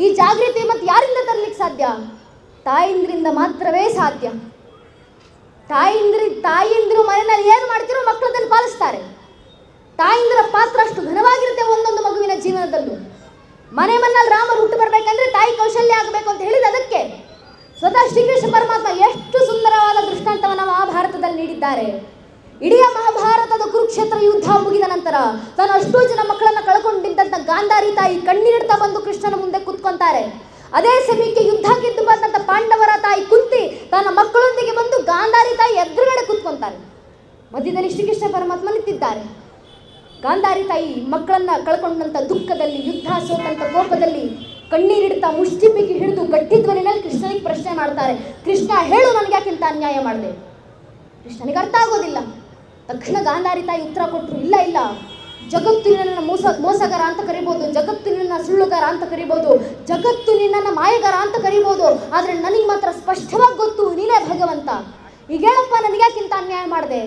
ಈ ಜಾಗೃತಿ ಮತ್ತು ಯಾರಿಂದ ತರಲಿಕ್ಕೆ ಸಾಧ್ಯ? ತಾಯಿಂದ್ರಿಂದ ಮಾತ್ರವೇ ಸಾಧ್ಯ. ತಾಯಿಂದ್ರಿ, ತಾಯಿಂದಿರು ಮನೆಯಲ್ಲಿ ಏನು ಮಾಡ್ತಿರೋ ಮಕ್ಕಳದಲ್ಲಿ ಪಾಲಿಸ್ತಾರೆ. ತಾಯಿಂದಿರ ಪಾತ್ರ ಅಷ್ಟು ಘನವಾಗಿರುತ್ತೆ ಒಂದೊಂದು ಮಗುವಿನ ಜೀವನದಲ್ಲೂ. ಮನೆ ಮನ್ನಲ್ಲಿ ರಾಮರು ಹುಟ್ಟು ಬರಬೇಕಂದ್ರೆ ತಾಯಿ ಕೌಶಲ್ಯ ಆಗಬೇಕು ಅಂತ ಹೇಳಿದ ಅದಕ್ಕೆ. ಸ್ವತಃ ಶ್ರೀಕೃಷ್ಣ ಪರಮಾತ್ಮ ಎಷ್ಟು ಸುಂದರವಾದ ದೃಷ್ಟಾಂತವನ್ನು ಮಹಾಭಾರತದಲ್ಲಿ ನೀಡಿದ್ದಾರೆ. ಇಡೀ ಮಹಾಭಾರತದ ಕುರುಕ್ಷೇತ್ರ ಯುದ್ಧ ಮುಗಿದ ನಂತರ ತಾನು ಅಷ್ಟೋ ಜನ ಮಕ್ಕಳನ್ನ ಕಳ್ಕೊಂಡಿದ್ದಂತ ಗಾಂಧಾರಿ ತಾಯಿ ಕಣ್ಣೀರಿಡ್ತಾ ಬಂದು ಕೃಷ್ಣನ ಮುಂದೆ ಕುತ್ಕೊಂತಾರೆ. ಅದೇ ಸಮಯಕ್ಕೆ ಯುದ್ಧ ಗೆದ್ದು ಬಂದಂತ ಪಾಂಡವರ ತಾಯಿ ಕುಂತಿ ತನ್ನ ಮಕ್ಕಳೊಂದಿಗೆ ಬಂದು ಗಾಂಧಾರಿ ತಾಯಿ ಎದುರುಗಡೆ ಕುತ್ಕೊಂತಾರೆ. ಮಧ್ಯದಲ್ಲಿ ಶ್ರೀಕೃಷ್ಣ ಪರಮಾತ್ಮ ನಿಂತಿದ್ದಾರೆ ಗಾಂಧಾರಿ ತಾಯಿ ಮಕ್ಕಳನ್ನ ಕಳ್ಕೊಂಡಂತ ದುಃಖದಲ್ಲಿ ಯುದ್ಧ ಸೋತಂತ ಕೋಪದಲ್ಲಿ ಕಣ್ಣೀರಿಡ್ತಾ ಮುಷ್ಟಿ ಬಿಗಿ ಹಿಡಿದು ಗಟ್ಟಿ ಧ್ವನಿನಲ್ಲಿ ಕೃಷ್ಣನಿಗೆ ಪ್ರಶ್ನೆ ಮಾಡ್ತಾರೆ. ಕೃಷ್ಣ ಹೇಳು ನನಗೆ ಯಾಕಿಂತ ಅನ್ಯಾಯ ಮಾಡಿದೆ? ಕೃಷ್ಣನಿಗೆ ಅರ್ಥ ಆಗೋದಿಲ್ಲ. ತಕ್ಷಣ ಗಾಂಧಾರಿ ತಾಯಿ ಉತ್ತರ ಕೊಟ್ಟರು ಇಲ್ಲ ಇಲ್ಲ. ಜಗತ್ತು ನಿನ್ನನ್ನು ಮೋಸ, ಮೋಸಗಾರ ಅಂತ ಕರಿಬೋದು ಜಗತ್ತು ನಿನ್ನ ಸುಳ್ಳುಗಾರ ಅಂತ ಕರಿಬೋದು ಜಗತ್ತು ನಿನ್ನನ್ನು ಮಾಯಗಾರ ಅಂತ ಕರಿಬೋದು. ಆದರೆ ನನಗೆ ಮಾತ್ರ ಸ್ಪಷ್ಟವಾಗಿ ಗೊತ್ತು, ನೀನೇ ಭಗವಂತ. ಈಗ ಹೇಳಪ್ಪ, ನನಗೆ ಯಾಕಿಂತ ಅನ್ಯಾಯ ಮಾಡಿದೆ?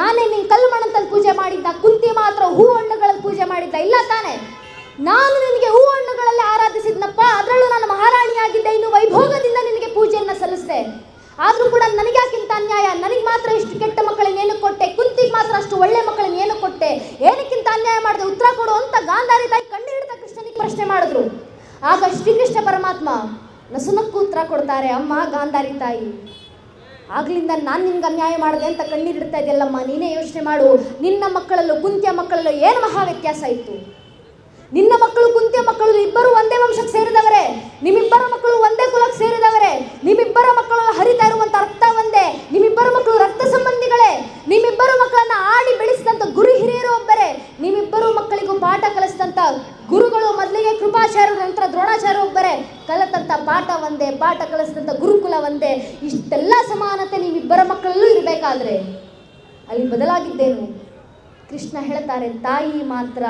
ನಾನೇ ಕಲ್ಲು ಮಣ್ಣಂತಲ್ಲಿ ಪೂಜೆ ಮಾಡಿದ್ದ, ಕುಂತಿ ಮಾತ್ರ ಹೂ ಹಣ್ಣುಗಳಲ್ಲಿ ಪೂಜೆ ಮಾಡಿದ್ದ, ಇಲ್ಲ ತಾನೆ? ನಾನು ನಿನಗೆ ಹೂ ಹಣ್ಣುಗಳಲ್ಲಿ ಆರಾಧಿಸಿದ್ನಪ್ಪ ಅದರಲ್ಲೂ ನಾನು ಮಹಾರಾಣಿಯಾಗಿದ್ದೆ ಇನ್ನು ವೈಭೋಗದಿಂದ ನಿನಗೆ ಪೂಜೆಯನ್ನ ಸಲ್ಲಿಸಿದೆ ಆದ್ರೂ ಕೂಡ ನನಗೆ ಯಾಕಿಂತ ಅನ್ಯಾಯ ನನಗೆ ಮಾತ್ರ ಇಷ್ಟು ಕೆಟ್ಟ ಮಕ್ಕಳನ್ನ ಏನು ಕೊಟ್ಟೆ ಕುಂತಿಗೆ ಮಾತ್ರ ಅಷ್ಟು ಒಳ್ಳೆ ಮಕ್ಕಳನ್ನ ಏನು ಕೊಟ್ಟೆ ಏನಕ್ಕಿಂತ ಅನ್ಯಾಯ ಮಾಡಿದೆ ಉತ್ತರ ಕೊಡು ಅಂತ ಗಾಂಧಾರಿ ತಾಯಿ ಕಣ್ಣೀರಿಡ್ತಾ ಕೃಷ್ಣನಿಗೆ ಪ್ರಶ್ನೆ ಮಾಡಿದ್ರು. ಆಗ ಶ್ರೀಕೃಷ್ಣ ಪರಮಾತ್ಮ, ನಸುನಕ್ಕೂ ಉತ್ತರ ಕೊಡ್ತಾರೆ, ಅಮ್ಮ, ಗಾಂಧಾರಿ ತಾಯಿ, ಆಗ್ಲಿಂದ ನಾನು ನಿನ್ಗೆ ಅನ್ಯಾಯ ಮಾಡಿದೆ ಅಂತ ಕಣ್ಣೀರಿಡ್ತಾ ಇದೆಯಲ್ಲಮ್ಮ, ನೀನೇ ಯೋಚನೆ ಮಾಡು. ನಿನ್ನ ಮಕ್ಕಳಲ್ಲೂ ಕುಂತಿಯ ಮಕ್ಕಳಲ್ಲೂ ಏನು ಮಹಾ ವ್ಯತ್ಯಾಸ ಇತ್ತು? ನಿನ್ನ ಮಕ್ಕಳು ಕುಂತಿಯ ಮಕ್ಕಳು ಇಬ್ಬರು ಒಂದೇ ವಂಶಕ್ಕೆ ಸೇರಿದವರೇ? ನಿಮ್ಮಿಬ್ಬರ ಮಕ್ಕಳು ಒಂದೇ ಕುಲಕ್ಕೆ ಸೇರಿದವರೇ? ನಿಮ್ಮಿಬ್ಬರ ಮಕ್ಕಳು ಹರಿತಾ ಇರುವಂತ ಅರ್ಥ ಒಂದೇ ನಿಮ್ಮಿಬ್ಬರ ಮಕ್ಕಳು ರಕ್ತ ಸಂಬಂಧಿಗಳೇ ನಿಮ್ಮಿಬ್ಬರು ಮಕ್ಕಳನ್ನ ಆಡಿ ಬೆಳೆಸಿದಂತ ಗುರು ಹಿರಿಯರು ಒಬ್ಬರೇ ನಿಮ್ಮಿಬ್ಬರು ಮಕ್ಕಳಿಗೂ ಪಾಠ ಗುರುಗಳು ಮೊದಲಿಗೆ ಕೃಪಾಚಾರ್ಯ ನಂತರ ದ್ರೋಣಾಚಾರ್ಯ ಒಬ್ಬರೇ ಕಲಿತಂಥ ಪಾಠ ಒಂದೇ, ಪಾಠ ಕಲಿಸಿದಂಥ ಗುರುಕುಲ ಒಂದೇ. ಇಷ್ಟೆಲ್ಲ ಸಮಾನತೆ ನೀವಿಬ್ಬರ ಮಕ್ಕಳಲ್ಲೂ ಇರಬೇಕಾದ್ರೆ. ಅಲ್ಲಿ ಬದಲಾಗಿದ್ದೇನು? ಕೃಷ್ಣ ಹೇಳ್ತಾರೆ, ತಾಯಿ ಮಾತ್ರ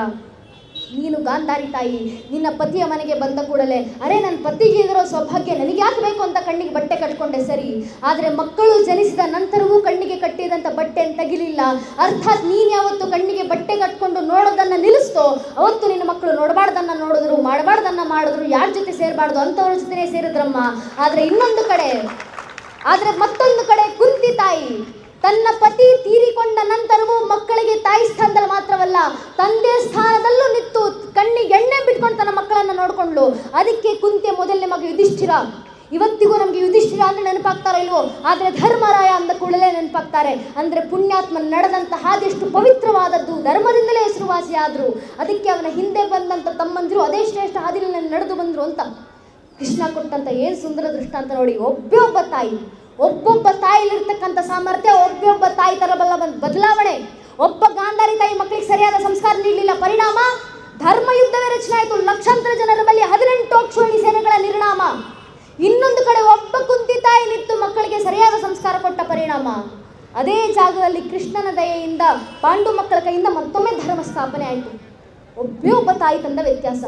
ನೀನು ಗಾಂಧಾರಿ ತಾಯಿ, ನಿನ್ನ ಪತಿಯ ಮನೆಗೆ ಬಂದ ಕೂಡಲೇ, ಅರೆ ನನ್ನ ಪತಿಗೆ ಇರೋ ಸೌಭಾಗ್ಯ ನನಗೆ ಯಾಕೆ ಬೇಕು ಅಂತ ಕಣ್ಣಿಗೆ ಬಟ್ಟೆ ಕಟ್ಕೊಂಡೆ ಸರಿ, ಆದರೆ ಮಕ್ಕಳು ಜನಿಸಿದ ನಂತರವೂ ಕಣ್ಣಿಗೆ ಕಟ್ಟಿದಂಥ ಬಟ್ಟೆಯನ್ನು ತೆಗಿಲಿಲ್ಲ. ಅರ್ಥಾತ್ ನೀನು ಯಾವತ್ತು ಕಣ್ಣಿಗೆ ಬಟ್ಟೆ ಕಟ್ಕೊಂಡು ನೋಡೋದನ್ನು ನಿಲ್ಲಿಸ್ತೋ ಅವತ್ತು ನಿನ್ನ ಮಕ್ಕಳು ನೋಡಬಾರ್ದನ್ನು ನೋಡಿದ್ರು, ಮಾಡಬಾರ್ದನ್ನು ಮಾಡಿದ್ರು, ಯಾರ ಜೊತೆ ಸೇರಬಾರ್ದು ಅಂಥವ್ರ ಜೊತೆ ಸೇರಿದ್ರಮ್ಮ. ಆದರೆ ಇನ್ನೊಂದು ಕಡೆ, ಆದರೆ ಮತ್ತೊಂದು ಕಡೆ ಕುಂತಿ ತಾಯಿ, ತನ್ನ ಪತಿ ತೀರಿಕೊಂಡ ನಂತರವೂ ಮಕ್ಕಳಿಗೆ ತಾಯಿ ಸ್ಥಾನದಲ್ಲಿ ಮಾತ್ರವಲ್ಲ, ತಂದೆ ಸ್ಥಾನದಲ್ಲೂ ನಿಂತು ಕಣ್ಣಿಗೆ ಎಣ್ಣೆ ಬಿಟ್ಕೊಂಡು ತನ್ನ ಮಕ್ಕಳನ್ನ ನೋಡ್ಕೊಂಡ್ಲು ಅದಕ್ಕೆ ಕುಂತೆ ಮೊದಲನೇ ಮಗ ಯುಧಿಷ್ಠಿರ. ಇವತ್ತಿಗೂ ನಮಗೆ ಯುಧಿಷ್ಠಿರ ಅಂದ್ರೆ ನೆನಪಾಗ್ತಾರೋ ಇಲ್ವೋ? ಆದರೆ ಧರ್ಮರಾಯ ಅಂದ ಕೂಡಲೇ ನೆನಪಾಗ್ತಾರೆ. ಅಂದ್ರೆ ಪುಣ್ಯಾತ್ಮ ನಡೆದಂತ ಹಾದಿಯಷ್ಟು ಪವಿತ್ರವಾದದ್ದು ಧರ್ಮದಿಂದಲೇ ಹೆಸರುವಾಸಿ ಆದ್ರು. ಅದಕ್ಕೆ ಅವನ ಹಿಂದೆ ಬಂದಂತ ತಮ್ಮಂದಿರು ಅದೇ ಶ್ರೇಷ್ಠ ಹಾದಿನಲ್ಲಿ ನಡೆದು ಬಂದರು ಅಂತ. ಕೃಷ್ಣ ಕೊಟ್ಟಂತ ಏನು ಸುಂದರ ದೃಷ್ಟಾಂತ ನೋಡಿ ಒಬ್ಬೇ ಒಬ್ಬ ತಾಯಿ, ಒಬ್ಬೊಬ್ಬ ತಾಯಿಲಿರ್ತಕ್ಕಂಥ ಸಾಮರ್ಥ್ಯ, ಒಬ್ಬೊಬ್ಬ ತಾಯಿ ತರಬಲ್ಲ ಬಂದ್ ಬದಲಾವಣೆ, ಒಬ್ಬ ಗಾಂಧಾರಿ ತಾಯಿ ಮಕ್ಕಳಿಗೆ ಸರಿಯಾದ ಸಂಸ್ಕಾರ ನೀಡಲಿಲ್ಲ. ಪರಿಣಾಮ? ಧರ್ಮ ಯುದ್ಧವೇ ರಚನೆ ಆಯಿತು. ಲಕ್ಷಾಂತರ ಜನರ ಬಳಿ ಹದಿನೆಂಟು ಅಕ್ಷೋಣಿ ಸೇನೆಗಳ ನಿರ್ಣಾಮ ಇನ್ನೊಂದು ಕಡೆ ಒಬ್ಬ ಕುಂತಿ ತಾಯಿ ನಿಂತು ಮಕ್ಕಳಿಗೆ ಸರಿಯಾದ ಸಂಸ್ಕಾರ ಕೊಟ್ಟ ಪರಿಣಾಮ. ಅದೇ ಜಾಗದಲ್ಲಿ ಕೃಷ್ಣನ ದಯೆಯಿಂದ, ಪಾಂಡು ಮಕ್ಕಳ ಕೈಯಿಂದ ಮತ್ತೊಮ್ಮೆ ಧರ್ಮ ಸ್ಥಾಪನೆ ಆಯಿತು. ಒಬ್ಬೇ ಒಬ್ಬ ತಾಯಿ ತಂದ ವ್ಯತ್ಯಾಸ.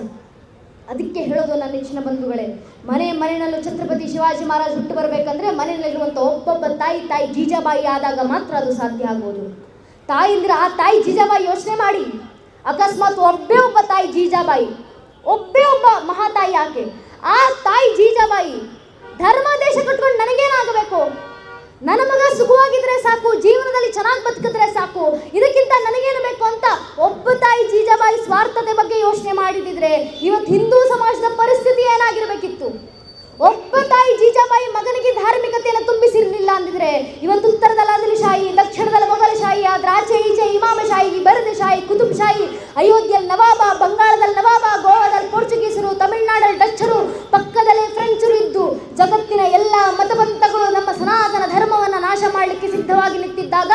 ಅದಕ್ಕೆ ಹೇಳೋದು ನನ್ನ ನೆಚ್ಚಿನ ಬಂಧುಗಳೇ, ಮನೆ ಮನೆಯಲ್ಲೂ ಛತ್ರಪತಿ ಶಿವಾಜಿ ಮಹಾರಾಜ್ ಹುಟ್ಟು ಬರಬೇಕಂದ್ರೆ ಮನೆಯಲ್ಲಿರುವಂಥ ಒಬ್ಬೊಬ್ಬ ತಾಯಿ ತಾಯಿ ಜೀಜಾಬಾಯಿ ಆದಾಗ ಮಾತ್ರ ಅದು ಸಾಧ್ಯ ಆಗೋದು. ತಾಯಿ ಅಂದ್ರೆ ಆ ತಾಯಿ ಜೀಜಾಬಾಯಿ ಯೋಚನೆ ಮಾಡಿ. ಅಕಸ್ಮಾತ್ ಒಬ್ಬೇ ಒಬ್ಬ ತಾಯಿ ಜೀಜಾಬಾಯಿ ಒಬ್ಬೇ ಒಬ್ಬ ಮಹಾತಾಯಿ ಆಕೆ ಆ ತಾಯಿ ಜೀಜಾಬಾಯಿ ಧರ್ಮ ದೇಶ ಕಟ್ಕೊಂಡು ನನಗೇನಾಗಬೇಕು? ನನ್ನ ಮಗ ಸುಖವಾಗಿದ್ರೆ ಸಾಕು, ಜೀವನದಲ್ಲಿ ಚೆನ್ನಾಗಿ ಬದುಕಿದ್ರೆ ಸಾಕು, ಇದಕ್ಕಿಂತ ನನಗೇನು ಬೇಕು ಅಂತ ಒಬ್ಬ ತಾಯಿ ಜೀಜಾಬಾಯಿ ಸ್ವಾರ್ಥತೆ ಬಗ್ಗೆ ಯೋಚನೆ ಮಾಡಿದಿದ್ರೆ ಇವತ್ತು ಹಿಂದೂ ಮತಪಂಥಗಳು ನಮ್ಮ ಸನಾತನ ಧರ್ಮವನ್ನು ನಾಶ ಮಾಡಲಿಕ್ಕೆ ಸಿದ್ಧವಾಗಿ ನಿಂತಿದ್ದಾಗ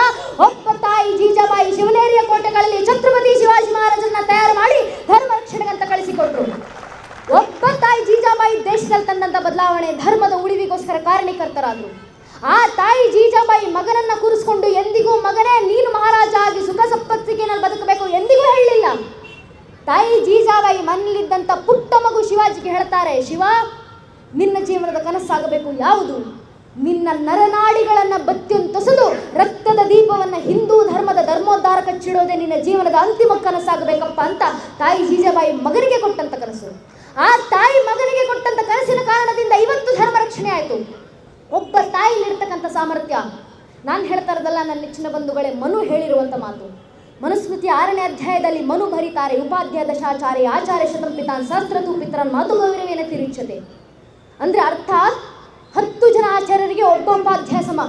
ಒಬ್ಬ ತಾಯಿ ಜೀಜಾಬಾಯಿ ಶಿವನೇರಿಯ ಕೋಟೆಗಳಲ್ಲಿ ಛತ್ರಪತಿ ಶಿವಾಜಿ ಮಹಾರಾಜನ್ನ ತಯಾರು ಮಾಡಿ ಧರ್ಮ ರಕ್ಷಣೆಗಂತ ಕಳಿಸಿಕೊಟ್ರು. ಒಬ್ಬ ತಾಯಿ ಜೀಜಾಬಾಯಿ ದೇಶದಲ್ಲಿ ತಂದಂತ ಬದಲಾವಣೆ ಧರ್ಮದ ಉಳಿವಿಗೋಸ್ಕರ ಕಾರಣೀಕರ್ತರಾದ್ರು. ಆ ತಾಯಿ ಜೀಜಾಬಾಯಿ ಮಗನನ್ನ ಕೂರಿಸಿಕೊಂಡು ಎಂದಿಗೂ ಮಗನೇ ನೀನು ಮಹಾರಾಜ ಆಗಿ ಸುಖ ಸಂಪತ್ತಿಗೆನಲ್ಲಿ ಬದುಕಬೇಕು ಎಂದಿಗೂ ಹೇಳಲಿಲ್ಲ ತಾಯಿ ಜೀಜಾಬಾಯಿ ಮನೆಯಲ್ಲಿದ್ದಂಥ ಪುಟ್ಟ ಮಗು ಶಿವಾಜಿಗೆ ಹೇಳ್ತಾರೆ, ಶಿವ ನಿನ್ನ ಜೀವನದ ಕನಸಾಗಬೇಕು ಯಾವುದು? ನಿನ್ನ ನರನಾಡಿಗಳನ್ನು ಬತ್ತಿಯನ್ನು ತಸದು ರಕ್ತದ ದೀಪವನ್ನು ಹಿಂದೂ ಧರ್ಮದ ಧರ್ಮೋದ್ಧಾರ ಚಿಡೋದೆ ನಿನ್ನ ಜೀವನದ ಅಂತಿಮ ಕನಸಾಗಬೇಕಪ್ಪ ಅಂತ ತಾಯಿ ಜೀಜಾಬಾಯಿ ಮಗನಿಗೆ ಕೊಟ್ಟಂತ ಕನಸು. ಆ ತಾಯಿ ಮಗನಿಗೆ ಕೊಟ್ಟಂತ ಕನಸಿನ ಕಾರಣದಿಂದ ಇವತ್ತು ಧರ್ಮ ರಕ್ಷಣೆ ಆಯಿತು. ಒಬ್ಬ ತಾಯಿಲಿರ್ತಕ್ಕಂಥ ಸಾಮರ್ಥ್ಯ. ನಾನು ಹೇಳ್ತಾ ಇರೋದಲ್ಲ ನನ್ನ ನೆಚ್ಚಿನ ಬಂಧುಗಳೇ ಮನು ಹೇಳಿರುವಂಥ ಮಾತು. ಮನುಸ್ಮೃತಿ ಆರನೇ ಅಧ್ಯಾಯದಲ್ಲಿ ಮನು ಭರಿತಾರೆ ಉಪಾಧ್ಯಾಯ ದಶಾಚಾರ್ಯ, ಆಚಾರ್ಯ ಶತಂಪಿತಾನ್ ಸಹಸ್ರ ತೂಪಿತರನ್ ಪಿತರನ್ ಮಾತು ಗೌರವೇನ ತಿರುಚತೆ ಅಂದ್ರೆ ಅರ್ಥಾತ್ ಹತ್ತು ಜನ ಆಚಾರ್ಯರಿಗೆ ಒಬ್ಬ ಉಪಾಧ್ಯಾಯ ಸಮ.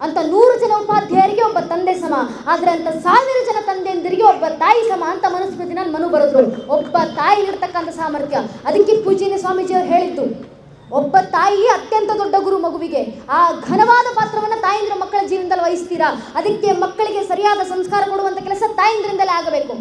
ಅಂತ ನೂರು ಜನ ಉಪಾಧ್ಯಾಯರಿಗೆ ಒಬ್ಬ ತಂದೆ ಸಮ. ಆದರೆ ಅಂತ ಸಾವಿರ ಜನ ತಂದೆಯಂದಿರಿಗೆ ಒಬ್ಬ ತಾಯಿ ಸಮ ಅಂತ ಮನುಸ್ಮೃತಿನಲ್ಲಿ ಮನು ಬರೆದ್ರು. ಒಬ್ಬ ತಾಯಿಗಿರ್ತಕ್ಕಂಥ ಸಾಮರ್ಥ್ಯ. ಅದಕ್ಕೆ ಪೂಜ್ಯನ ಸ್ವಾಮೀಜಿಯವರು ಹೇಳಿದ್ದು, ಒಬ್ಬ ತಾಯಿ ಅತ್ಯಂತ ದೊಡ್ಡ ಗುರು ಮಗುವಿಗೆ. ಆ ಘನವಾದ ಪಾತ್ರವನ್ನು ತಾಯಂದ್ರ ಮಕ್ಕಳ ಜೀವನದಲ್ಲಿ ವಹಿಸ್ತೀರಾ? ಅದಕ್ಕೆ ಮಕ್ಕಳಿಗೆ ಸರಿಯಾದ ಸಂಸ್ಕಾರ ಕೊಡುವಂಥ ಕೆಲಸ ತಾಯಂದ್ರಿಂದಲೇ ಆಗಬೇಕು.